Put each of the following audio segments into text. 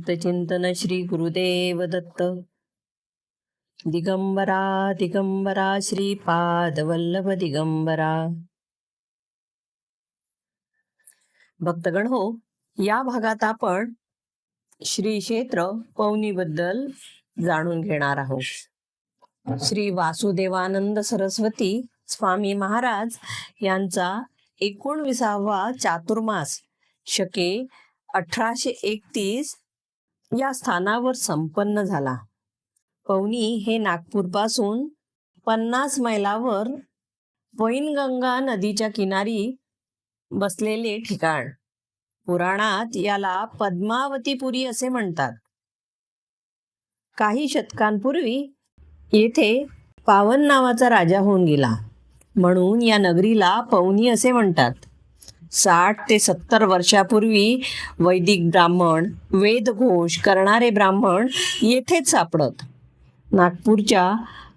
अवधूतचिंतन श्री गुरुदेव दत्त दिगंबरा दिगंबरा श्रीपादवल्लभ दिगंबरा। भक्तगण हो या भागात आपण श्री क्षेत्र पवनीबद्दल जाणून घेणार आहोत. श्री वासुदेवानंद सरस्वती स्वामी महाराज यांचा एकोणविसावा चातुर्मास शके अठराशे एकतीस या स्थानावर संपन्न झाला. पवनी हे नागपूरपासून पन्नास मैलावर वैनगंगा नदीच्या किनारी बसलेले ठिकाण. पुराणात याला पद्मावतीपुरी असे म्हणतात. काही शतकांपूर्वी येथे पावन नावाचा राजा होऊन गेला. म्हणून या नगरीला पवनी असे म्हणतात. साठ ते सत्तर वर्षापूर्वी वैदिक ब्राह्मण वेदघोष करणारे ब्राह्मण येथेच सापडत. नागपूरच्या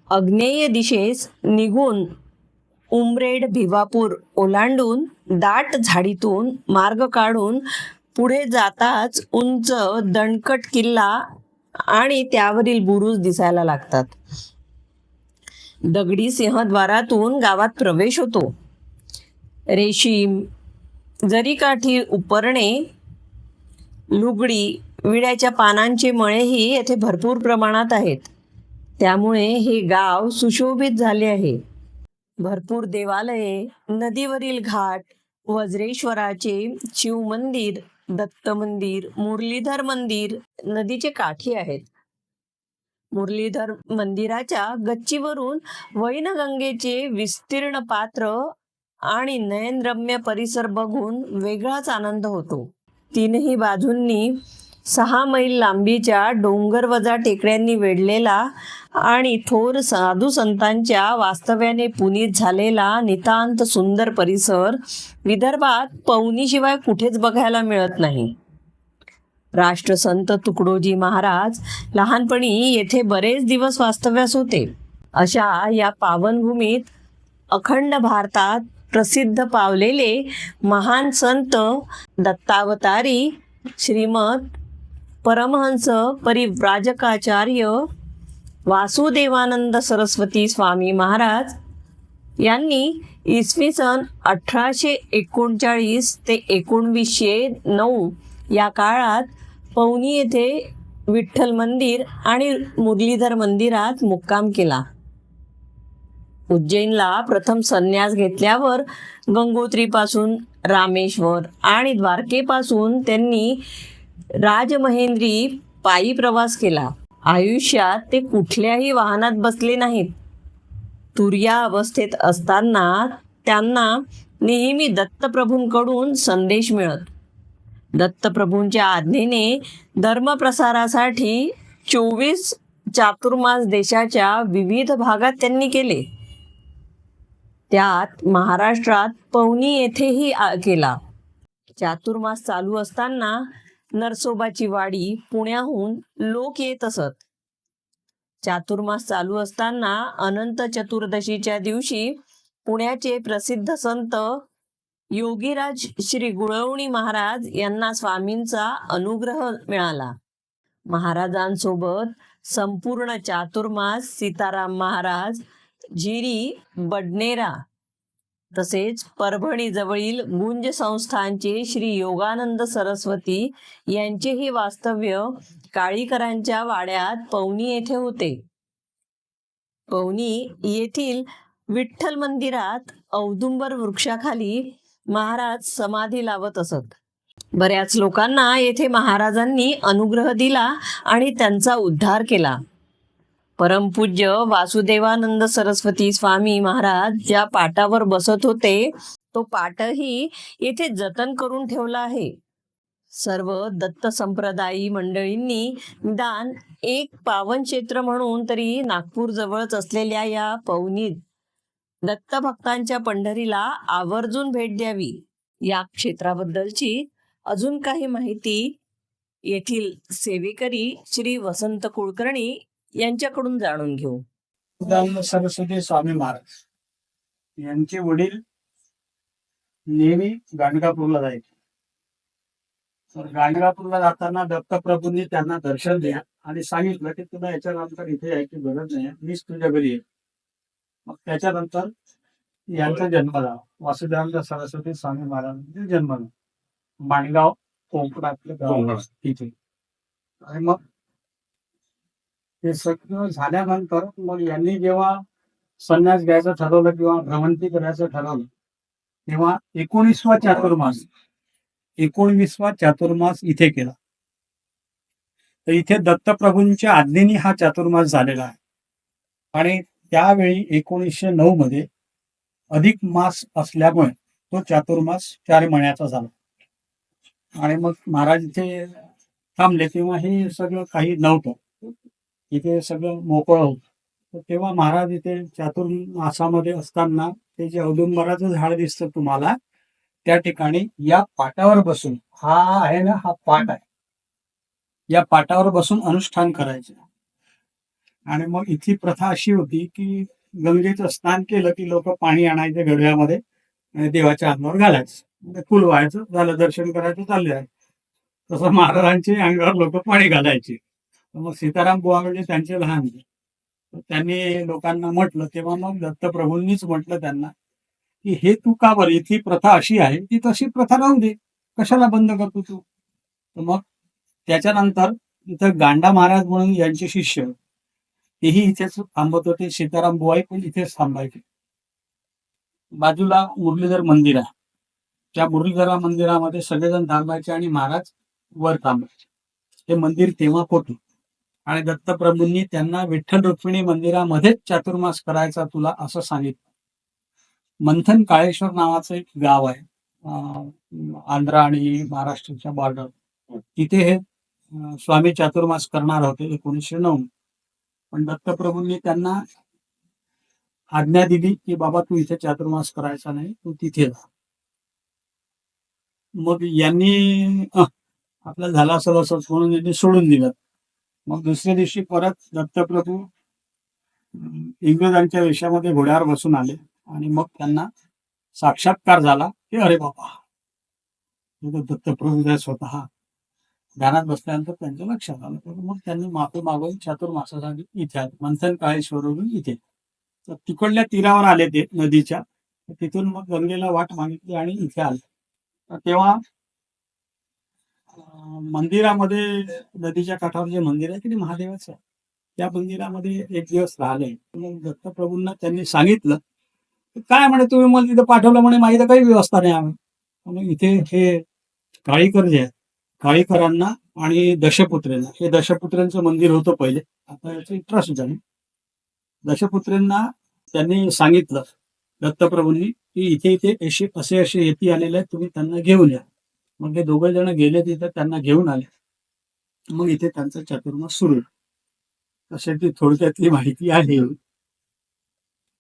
अग्नेय दिशेस निघून उमरेड भिवापूर ओलांडून दाट झाडीतून मार्ग काढून पुढे जाताच उंच दणकट किल्ला आणि त्यावरील बुरुज दिसायला लागतात. दगडी सिंहद्वारातून गावात प्रवेश होतो. रेशीम जरीकाठी उपरणे लुगडी विड्याच्या पानांचे मळेही येथे भरपूर प्रमाणात आहेत. त्यामुळे हे गाव सुशोभित झाले आहे. भरपूर देवालये नदीवरील घाट वज्रेश्वराचे शिव मंदिर दत्त मंदिर मुरलीधर मंदिर नदीचे काठी आहेत. मुरलीधर मंदिराच्या गच्चीवरून वैनगंगेचे विस्तीर्ण पात्र आणि नयनरम्य परिसर बघून वेगळाच आनंद होतो. तीनही बाजूंनी सहा मैल लांबीच्या डोंगरवजा टेकड्यांनी वेढलेला आणि थोर साधू संतांच्या वास्तव्याने पुनीत झालेला नितांत सुंदर परिसर विदर्भात पवनीशिवाय कुठेच बघायला मिळत नाही. राष्ट्रसंत तुकडोजी महाराज लहानपणी येथे बरेच दिवस वास्तव्यास होते. अशा या पावनभूमीत अखंड भारतात प्रसिद्ध पावलेले महान संत दत्तावतारी श्रीमद परमहंस परिव्राजकाचार्य वासुदेवानंद सरस्वती स्वामी महाराज यांनी इसवी सन अठराशे एकोणचाळीस ते एकोणवीसशे नऊ या काळात पवनी येथे विठ्ठल मंदिर आणि मुरलीधर मंदिरात मुक्काम केला. उज्जैनला प्रथम संन्यास घेतल्यावर गंगोत्रीपासून रामेश्वर आणि द्वारकेपासून त्यांनी राजमहेंद्री पायी प्रवास केला. आयुष्यात ते कुठल्याही वाहनात बसले नाहीत. तुर्या अवस्थेत असताना त्यांना नेहमी दत्तप्रभूंकडून संदेश मिळत. दत्तप्रभूंच्या आज्ञेने धर्मप्रसारासाठी चोवीस चातुर्मास देशाच्या विविध भागात त्यांनी केले. त्यात महाराष्ट्रात पवनी येथेही केला चातुर्मास चालू असताना नरसोबाची वाडी पुण्याहून लोक येत असत. चातुर्मास चालू असताना अनंत चतुर्दशीच्या दिवशी पुण्याचे प्रसिद्ध संत योगीराज श्री गुळवणी महाराज यांना स्वामींचा अनुग्रह मिळाला. महाराजांसोबत संपूर्ण चातुर्मास सीताराम महाराज जिरी बडनेरा तसेच परभणी जवळील गुंज संस्थानचे श्री योगानंद सरस्वती यांचेही वास्तव्य काळीकरांच्या वाड्यात पवनी येथे होते. पवनी येथील विठ्ठल मंदिरात औदुंबर वृक्षाखाली महाराज समाधी लावत असत. बऱ्याच लोकांना येथे महाराजांनी अनुग्रह दिला आणि त्यांचा उद्धार केला. परमपूज्य वासुदेवानंद सरस्वती स्वामी महाराज ज्या पाटावर बसत होते तो पाटही येथे जतन करून ठेवला आहे. सर्व दत्त संप्रदायी मंडळींनी निदान एक पावन क्षेत्र म्हणून तरी नागपूर जवळच असलेल्या या पवनीत दत्त भक्तांच्या पंढरीला आवर्जून भेट द्यावी. या क्षेत्राबद्दलची अजून काही माहिती येथील सेवेकरी श्री वसंत कुलकर्णी यांच्याकडून जाणून घेऊ. सरस्वती स्वामी महाराज. यांचे वडील नेहमी गाणगापूरला जायचे. तर गाणगापूरला जाताना दत्तप्रभूंनी त्यांना दर्शन द्या आणि सांगितलं की तुला याच्यानंतर इथे यायची गरज नाही मीच तुझ्या घरी येईल मग त्याच्यानंतर यांचा जन्म झाला. वासुदेवानंद सरस्वती स्वामी महाराजांचा जन्म झाला. माणगाव कोकणातलं गाव तिथे आणि मग हे सगळं झाल्यानंतर मग यांनी जेव्हा संन्यास घ्यायचं ठरवलं किंवा भ्रमंती करायचं ठरवलं तेव्हा एकोणीसवा चातुर्मास एकोणवीसवा चातुर्मास इथे केला. तर इथे दत्तप्रभूंच्या आज्ञेने हा चातुर्मास झालेला आहे. आणि त्यावेळी एकोणीसशे नऊ मध्ये अधिक मास असल्यामुळे तो चातुर्मास चार महिन्याचा झाला. आणि मग महाराज इथे थांबले तेव्हा हे सगळं काही नव्हतं. इथे सगळं मोकळं होतं. तेव्हा महाराज इथे चातुर्मासामध्ये असताना ते जे औदुंबराचं झाड दिसतं तुम्हाला त्या ठिकाणी या पाटावर बसून हा आहे ना हा पाट आहे. या पाटावर बसून अनुष्ठान करायचे. आणि मग इथली प्रथा अशी होती की गंगेचं स्नान केलं की लोक पाणी आणायचे गडव्यामध्ये देवाच्या अंगावर घालायचं. म्हणजे फुल व्हायचं झालं दर्शन करायचं चालले आहे तसं महाराजांचे अंगावर लोक पाणी घालायचे. मग सीताराम बुवा त्यांचे लहान होते. त्यांनी लोकांना म्हटलं तेव्हा मग दत्तप्रभूंनीच म्हटलं त्यांना की हे तू का बरं इथली प्रथा अशी आहे ती तशी प्रथा राहू दे. कशाला बंद करतो तू? तर मग त्याच्यानंतर इथं गांडा महाराज म्हणून यांचे शिष्य तेही इथेच थांबत होते. सीताराम बुवाई पण इथेच थांबायचे. बाजूला मुरलीधर मंदिर आहे. त्या मुरलीधरा मंदिरामध्ये सगळेजण थांबायचे आणि महाराज वर थांबायचे. हे मंदिर तेव्हा फोटो आणि दत्तप्रभूंनी त्यांना विठ्ठल रुक्मिणी मंदिरामध्येच चातुर्मास करायचा तुला असं सांगितलं. मंथन काळेश्वर नावाचं एक गाव आहे आंध्र आणि महाराष्ट्राच्या बॉर्डर तिथे हे स्वामी चातुर्मास करणार होते एकोणीसशे नऊ. पण दत्तप्रभूंनी त्यांना आज्ञा दिली की बाबा तू इथे चातुर्मास करायचा नाही तू तिथे जा. मग यांनी आपला आपलं झालं असेल असं म्हणून यांनी सोडून दिलं. मग दुसऱ्या दिवशी परत दत्तप्रभू इंग्रजांच्या वेशामध्ये घोड्यावर बसून आले आणि मग त्यांना साक्षात्कार झाला की अरे बाबा दत्तप्रभू स्वतः ध्यानात बसल्यानंतर त्यांच्या लक्षात आलं. तर मग त्यांनी माफी मागवून चातुर्मासासाठी इथे आले. मंथन काळेश्वरून इथे. तर तिकडल्या तीरावर आले ते नदीच्या. तिथून मग गंगेला वाट मागितली आणि इथे आले. तर तेव्हा मंदिरामध्ये नदीच्या काठावर जे मंदिर आहे की ते महादेवाचं आहे. त्या मंदिरामध्ये एक दिवस राहिले. मग दत्तप्रभूंना त्यांनी सांगितलं काय म्हणे तुम्ही मला तिथं पाठवलं म्हणे माझी तर काही व्यवस्था नाही आम्ही इथे हे काळीकर जे आहेत काळीकरांना आणि दशपुत्रेंना हे दशपुत्रेंचं मंदिर होतं पहिले. आता याचं ट्रस्ट झाले. दशपुत्रेंना त्यांनी सांगितलं दत्तप्रभूंनी की इथे इथे असे असे असे येती आलेले आहेत तुम्ही त्यांना घेऊन या. मग हे दोघे जण गेले तिथे त्यांना घेऊन आले. मग इथे त्यांचा चातुर्मास सुरू तसे ती थोडक्यातली माहिती आहे?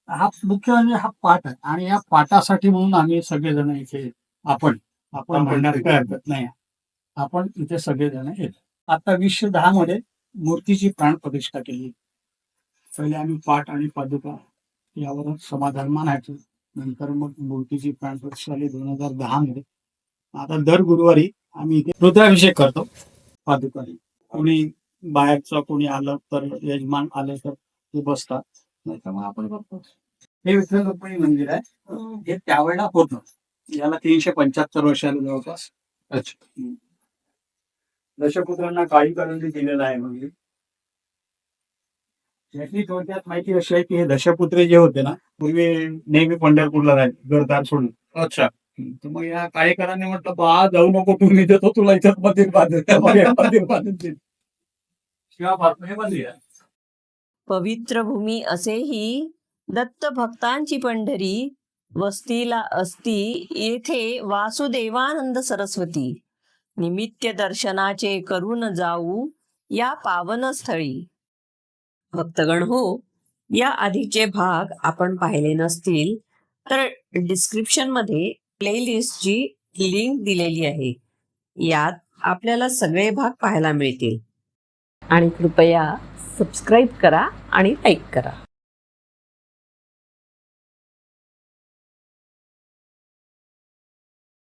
हा मुख्य म्हणजे हा पाठ आहे. आणि या पाठासाठी म्हणून आम्ही सगळेजण इथे आपण आपण म्हणण्यात काय हरकत नाही. आपण इथे सगळेजण येतो. आता वीसशे दहा मध्ये मूर्तीची प्राण प्रतिष्ठा केली. पहिले आम्ही पाठ आणि पादुका यावर समाधान मानायचो. नंतर मग मूर्तीची प्राण प्रतिष्ठा आली दोन हजार दहा मध्ये आता दर गुरुवारी आम्ही इथे रुद्राभिषेक करतो. पादुकाने. कोणी बाहेरचं कोणी आलं तर यजमान आले तर ते बसतात. नाही तर मग आपण करतो हे विठ्ठल रुक्मिणी मंदिर आहे. हे त्यावेळेला होतं. याला तीनशे पंच्याहत्तर वर्षाला जवळपास. अच्छा. दशपुत्रांना काळी करून दिलेलं आहे मंदिर. यातली थोडक्यात माहिती अशी आहे की हे दशपुत्रे जे होते ना पूर्वी नेहमी पंढरपूरला राहिले घरदार सोडून. अच्छा. तर मग या काळेकरांनी म्हटलं बा जाऊ नको तू मी देतो तुला इथं मंदिर बांधून हे हे पवित्र भूमी असेही दत्त भक्तांची पंढरी वस्तीला असती येथे वासुदेवानंद सरस्वती. निमित्य दर्शनाचे करून जाऊ या पावन स्थळी भक्तगण हो या आधीचे भाग आपण पाहिले नसतील तर डिस्क्रिप्शनमध्ये प्लेलिस्टची लिंक दिलेली आहे. यात आपल्याला सगळे भाग पाहायला मिळतील. आणि कृपया सबस्क्राईब करा आणि लाईक करा.